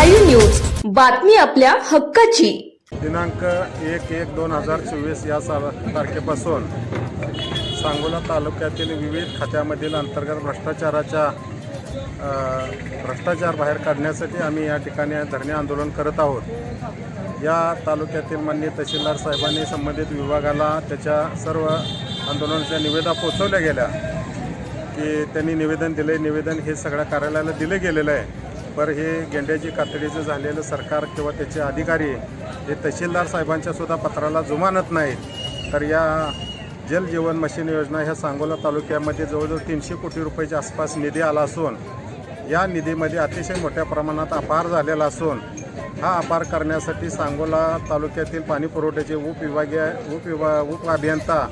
News बातमी आपल्या हक्काची. दिनांक एक एक दोन हजार चोवीस या तारखेपासून सांगोला तालुक्यातील विविध खात्यामधील अंतर्गत भ्रष्टाचाराच्या भ्रष्टाचार बाहेर काढण्यासाठी आम्ही या ठिकाणी धरणे आंदोलन करत आहोत. या तालुक्यातील माननीय तहसीलदार साहेबांनी संबंधित विभागाला त्याच्या सर्व आंदोलनाच्या निवेदा पोचवल्या गेल्या की त्यांनी निवेदन दिले निवेदन हे सगळ्या कार्यालयाला दिले गेलेलं आहे. पर हे गेंड्याची कातडीचं झालेलं सरकार किंवा त्याचे अधिकारी हे तहसीलदार साहेबांच्यासुद्धा पत्राला जुमानत नाहीत. तर या जल जीवन मशीन योजना ह्या सांगोला तालुक्यामध्ये जवळजवळ तीनशे कोटी रुपयाच्या आसपास निधी आला असून या निधीमध्ये अतिशय मोठ्या प्रमाणात अपार झालेला असून हा अपार करण्यासाठी सांगोला तालुक्यातील पाणी पुरवठ्याचे उपविभागीय उपविभा उप अभियंता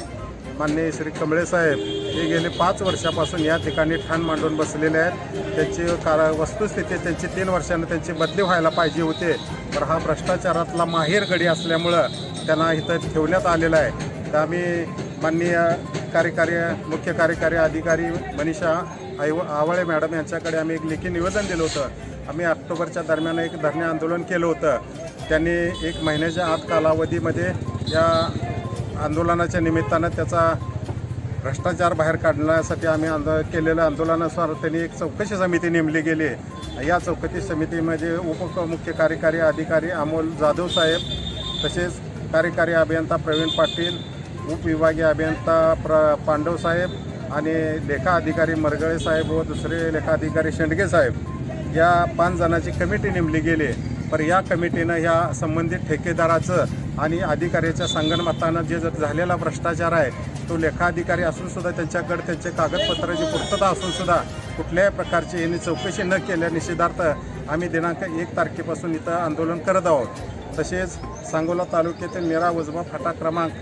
माननीय श्री कमळे साहेब हे गेले पाच वर्षापासून या ठिकाणी ठाण मांडून बसलेले आहेत. त्यांची कार वस्तुस्थिती त्यांची तीन वर्षानं त्यांची बदली व्हायला पाहिजे होते. तर हा भ्रष्टाचारातला माहेर गडी असल्यामुळं त्यांना इथं ठेवण्यात आलेला आहे. तर आम्ही माननीय कार्यकारी मुख्य कार्यकारी अधिकारी मनीषा आई आवळे मॅडम यांच्याकडे आम्ही एक लेखी निवेदन दिलं होतं. आम्ही ऑक्टोबरच्या दरम्यान एक धरणे आंदोलन केलं होतं. त्यांनी एक महिन्याच्या आत कालावधीमध्ये या आंदोलनाच्या निमित्तानं त्याचा भ्रष्टाचार बाहेर काढण्यासाठी आम्ही आंदो केलेल्या आंदोलनानुसार त्यांनी एक चौकशी समिती नेमली गेली आहे. या चौकशी समितीमध्ये उपमुख्य कार्यकारी अधिकारी अमोल जाधव साहेब तसेच कार्यकारी अभियंता प्रवीण पाटील उपविभागीय अभियंता प्र पांडव साहेब आणि लेखा अधिकारी मरगळे साहेब व दुसरे लेखा अधिकारी शेंडगे साहेब. या पाच जणांची कमिटी नेमली गेली आहे. पर या कमिटीनं ह्या संबंधित ठेकेदाराचं आणि अधिकाऱ्याच्या संगणमतानं जे जर झालेला भ्रष्टाचार आहे तो लेखाधिकारी असून सुद्धा त्यांच्याकडे त्यांचे कागदपत्राची पूर्तता असून सुद्धा कुठल्याही प्रकारची यांनी चौकशी न केल्या निषेधार्थ आम्ही दिनांक एक तारखेपासून इथं आंदोलन करत आहोत. तसेच सांगोला तालुक्यातील मेरा वजबा फाटा क्रमांक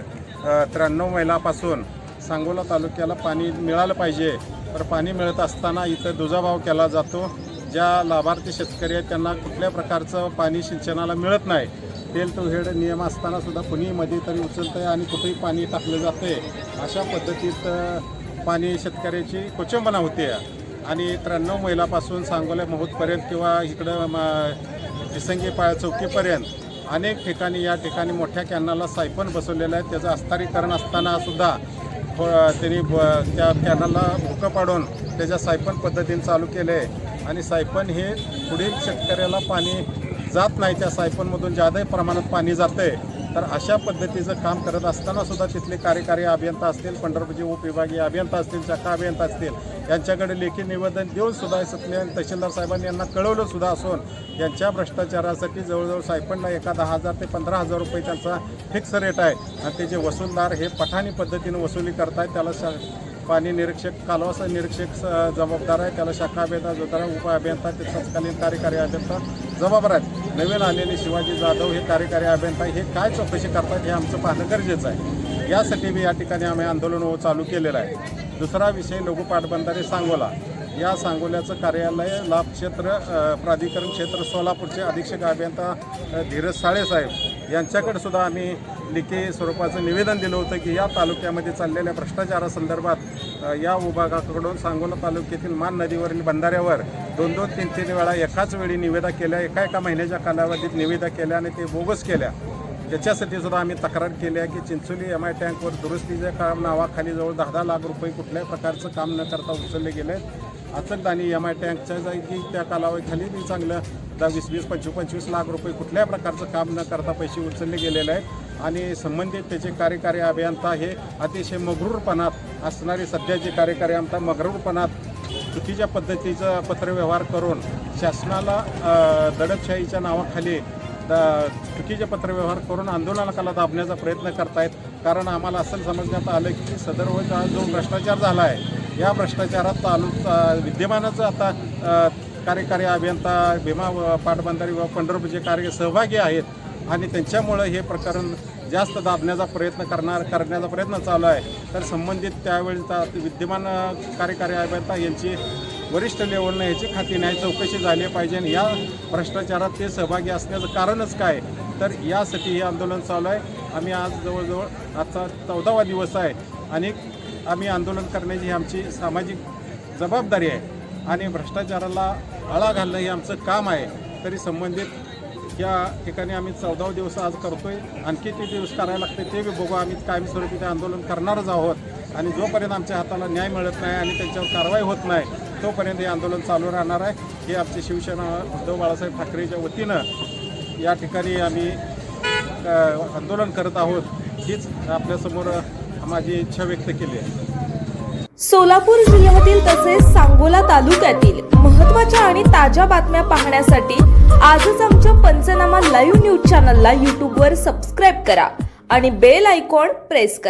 त्र्याण्णव मैलापासून सांगोला तालुक्याला पाणी मिळालं पाहिजे. तर पाणी मिळत असताना इथं दुजाभाव केला जातो. ज्या लाभार्थी शेतकरी आहेत त्यांना कुठल्या प्रकारचं पाणी सिंचनाला मिळत नाही तेल टू हेड नियम असताना सुद्धा कुणी मध्ये तरी उचलतं आहे आणि कुठेही पाणी टाकलं जाते अशा पद्धतीत पाणी शेतकऱ्याची कुचंबना होते आणि त्र्याण्णव मैलापासून सांगोला महोदपर्यंत किंवा इकडं म- पिसंगी चौकीपर्यंत अनेक ठिकाणी या ठिकाणी मोठ्या कॅनलला सायपन बसवलेलं आहे. त्याचं अस्तारीकरण असताना सुद्धा त्यांनी ब त्या कॅनलला भुकं पाडून त्याच्या सायपन पद्धतीने चालू केले आहे आणि सायपन हे पुढील शेतकऱ्याला पाणी जात नाही त्या सायपनमधून ज्यादा प्रमाणात पाणी जाते तर अशा पद्धतीचं काम करत असताना सुद्धा तिथले कार्यकारी अभियंता असतील पंढरपूरचे उपविभागीय अभियंता असतील शाखा अभियंता असतील यांच्याकडे लेखी निवेदन देऊन सुद्धा तिथले तहसीलदार साहेबांनी यांना कळवलं सुद्धा असून यांच्या भ्रष्टाचारासाठी जवळजवळ सायपनला एका दहा हजार ते पंधरा हजार रुपये त्यांचा फिक्स रेट आहे. आणि ते जे वसूलदार हे पठाणी पद्धतीने वसुली करतायत त्याला शा पाणी निरीक्षक कालवासा निरीक्षक जबाबदार आहे. त्याला शाखा अभियंता जोतारा उप अभियंता ते तत्कालीन कार्यकारी अभियंता जबाबदार आहेत. नवीन आलेले शिवाजी जाधव हे कार्यकारी अभियंता हे काय चौकशी करतात हे आमचं पाहणं गरजेचं आहे. यासाठी मी या ठिकाणी आम्ही आंदोलन चालू केलेलं आहे. दुसरा विषय लघु पाटबंधारे सांगोला. या सांगोल्याचं कार्यालय लाभ क्षेत्र प्राधिकरण क्षेत्र सोलापूरचे अधीक्षक अभियंता धीरज साळेसाहेब यांच्याकडे सुद्धा आम्ही लिखी स्वरूपाचं निवेदन दिलं होतं की या तालुक्यामध्ये चाललेल्या भ्रष्टाचारासंदर्भात या विभागाकडून सांगोला तालुक्यातील मान नदीवरील बंधाऱ्यावर दोन दोन तीन तीन वेळा एकाच वेळी निवेदा केल्या एका एका महिन्याच्या कालावधीत निवेदा केल्या आणि ते बोगस केल्या. याच्यासाठी सुद्धा आम्ही तक्रार केली आहे की चिंचोली एम आय टँकवर दुरुस्तीच्या काम नावाखाली जवळ दहा दहा लाख रुपये कुठल्याही प्रकारचं काम न करता उचलले गेले. अचकदानी एम आय टँकच्या जागी त्या कालावधीखाली बी चांगलं दहा वीस वीस पंचवीस पंचवीस लाख रुपये कुठल्याही प्रकारचं काम न करता पैसे उचलले गेलेले आहेत. आणि संबंधित त्याचे कार्यकारी अभियंता हे अतिशय मगरूरपणात असणारे सध्याचे कार्यकारी अभियंता मगरूरपणात चुकीच्या पद्धतीचं पत्रव्यवहार करून शासनाला दडपशाहीच्या नावाखाली द चुकीचे पत्रव्यवहार करून आंदोलनाला दाबण्याचा प्रयत्न करतायत. कारण आम्हाला असं समजण्यात आलं की सदर जो भ्रष्टाचार झाला आहे या भ्रष्टाचारात तालु विद्यमानच विद्यमानाचं आता कार्यकारी अभियंता भीमा व पाटबंधारी व पंढरपूरचे कार्य सहभागी आहेत आणि त्यांच्यामुळं हे प्रकरण जास्त दाबण्याचा प्रयत्न करणार करण्याचा प्रयत्न चालू आहे. तर संबंधित त्यावेळीचा विद्यमान कार्यकारी अभियंता यांची वरिष्ठ लेवलनं याची खाती नाही चौकशी झाली पाहिजे आणि या भ्रष्टाचारात ते सहभागी असण्याचं कारणच काय? तर यासाठी हे आंदोलन चालू आहे. आम्ही आज जवळजवळ आजचा चौदावा दिवस आहे आणि आम्ही आंदोलन करण्याची ही आमची सामाजिक जबाबदारी आहे. आणि भ्रष्टाचाराला आळा घालणं हे आमचं काम आहे. तरी संबंधित या ठिकाणी आम्ही चौदा दिवस आज करतो आहे आणखी किती दिवस करायला लागते ते बी बघू. आम्ही कायमस्वरूपी ते आंदोलन करणारच आहोत. आणि जोपर्यंत आमच्या हाताला न्याय मिळत नाही आणि त्यांच्यावर कारवाई होत नाही तोपर्यंत हे आंदोलन चालू राहणार आहे. हे आमचे शिवसेना उद्धव बाळासाहेब ठाकरेच्या वतीनं या ठिकाणी आम्ही आंदोलन करत आहोत. हीच आपल्यासमोर माझी इच्छा व्यक्त केली आहे. सोलापूर जिल्ह्यातील तसेच सांगोला तालुक्यातील महत्त्वाच्या आणि ताज्या बातम्या पाहण्यासाठी आजच आमच्या पंचनामा लाईव्ह न्यूज चॅनलला यूट्यूबवर सबस्क्राईब करा आणि बेल आयकॉन प्रेस करा.